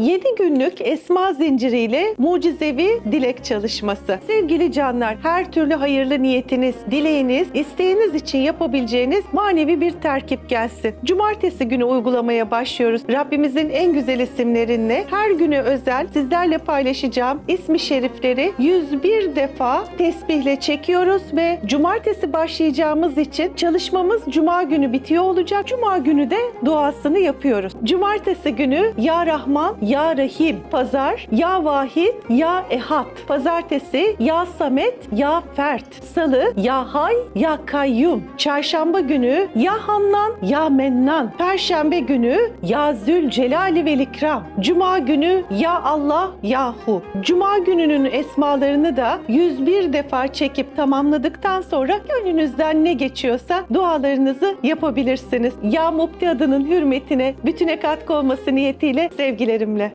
7 günlük esma zinciriyle mucizevi dilek çalışması. Sevgili canlar, her türlü hayırlı niyetiniz, dileğiniz, isteğiniz için yapabileceğiniz manevi bir terkip gelsin. Cumartesi günü uygulamaya başlıyoruz. Rabbimizin en güzel isimlerinle her günü özel sizlerle paylaşacağım ismi şerifleri 101 defa tesbihle çekiyoruz ve cumartesi başlayacağımız için çalışmamız cuma günü bitiyor olacak. Cuma günü de duasını yapıyoruz. Cumartesi günü Ya Rahman, Ya Rahim. Pazar Ya Vahid, Ya Ehad. Pazartesi Ya Samet, Ya Fert. Salı Ya Hay, Ya Kayyum. Çarşamba günü Ya Hannan, Ya Mennan. Perşembe günü Ya Zülcelali vel İkram. Cuma günü Ya Allah, Yahu. Cuma gününün esmalarını da 101 defa çekip tamamladıktan sonra gönlünüzden ne geçiyorsa dualarınızı yapabilirsiniz. Ya Mupti adının hürmetine bütüne katkı olması niyetiyle sevgilerimle.